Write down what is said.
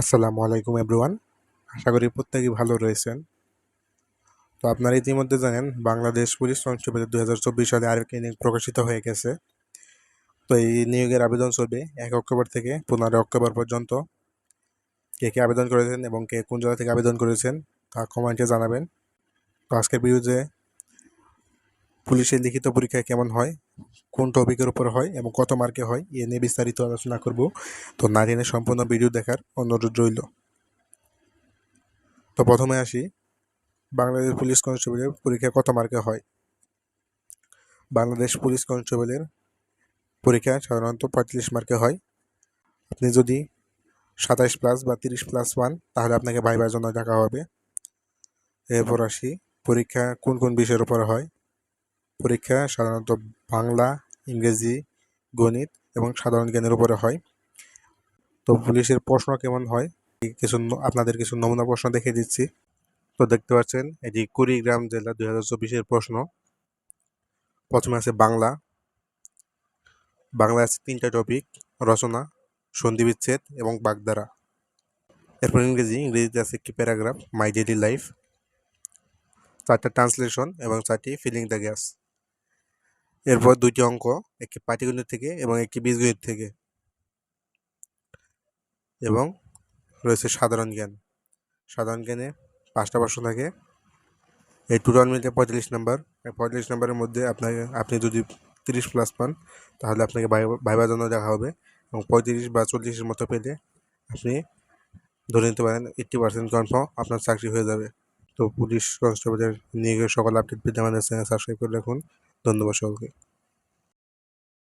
আসসালামু আলাইকুম এভরিওয়ান। আশা করি প্রত্যেকেই ভালো রয়েছেন। তো আপনারা ইতিমধ্যে জানেন, বাংলাদেশ পুলিশ কনস্টেবল দু হাজার চব্বিশ সালে আরেকটি নিয়োগ প্রকাশিত হয়ে গেছে। তো এই নিয়োগের আবেদন চলবে এক অক্টোবর থেকে পনেরো অক্টোবর পর্যন্ত। কে কে আবেদন করেছেন এবং কে কোন জায়গা থেকে আবেদন করেছেন তা কমেন্টে জানাবেন। তো আজকের ভিডিওতে পুলিশের লিখিত পরীক্ষা কেমন হয় কোন টপিকের উপর হয় এবং কত মার্কে হয়, এ নিয়ে বিস্তারিত আলোচনা করব। তো না জেনে সম্পূর্ণ ভিডিও দেখার অনুরোধ রইল। তো প্রথমে আসি, বাংলাদেশ পুলিশ কনস্টেবলের পরীক্ষা কত মার্কে হয়? বাংলাদেশ পুলিশ কনস্টেবলের পরীক্ষা সাধারণত পঁয়তাল্লিশ মার্কে হয়। আপনি যদি সাতাইশ প্লাস বা তিরিশ প্লাস ওয়ান তাহলে আপনাকে ভাইবার জন্য ডাকা হবে। এরপর আসি, পরীক্ষা কোন কোন বিষয়ের উপর হয়? পরীক্ষা সাধারণত বাংলা, ইংরেজি, গণিত এবং সাধারণ জ্ঞানের উপরে হয়। তো পুলিশের প্রশ্ন কেমন হয়? কিছু আপনাদের কিছু নমুনা প্রশ্ন দেখে দিচ্ছি। তো দেখতে পাচ্ছেন, এটি কুড়িগ্রাম জেলা দুই হাজার চব্বিশের প্রশ্ন। প্রথমে আছে বাংলা। বাংলা আছে তিনটা টপিক, রচনা সন্ধি বিচ্ছেদ এবং বাগধারা। এরপর ইংরেজি, ইংরেজিতে আছে একটি প্যারাগ্রাফ, মাই ডেইলি লাইফ চারটা ট্রান্সলেশন এবং চারটি ফিলিং দ্য গ্যাস। এরপর দুইটি অঙ্ক, একটি পাটিগণিত থেকে এবং একটি বীজগণিত থেকে। এবং রয়েছে সাধারণ জ্ঞান। সাধারণ জ্ঞানে পাঁচটা প্রশ্ন থাকে। এই টোটাল মিলে পঁয়তাল্লিশ নাম্বার। পঁয়তাল্লিশ নাম্বারের মধ্যে আপনাকে, আপনি যদি তিরিশ প্লাস পান, তাহলে আপনাকে ভাইবার জন্য দেখা হবে। এবং পঁয়ত্রিশ বা চল্লিশের মতো পেলে আপনি ধরে নিতে পারেন এইট্টি পার্সেন্ট কনফার্ম আপনার চাকরি হয়ে যাবে। তো পুলিশ কনস্টেবলের নিয়োগের সকল আপডেট পেতে আমাদের চ্যানেল সাবস্ক্রাইব করে রাখুন। ধন্যবাদ সকলকে।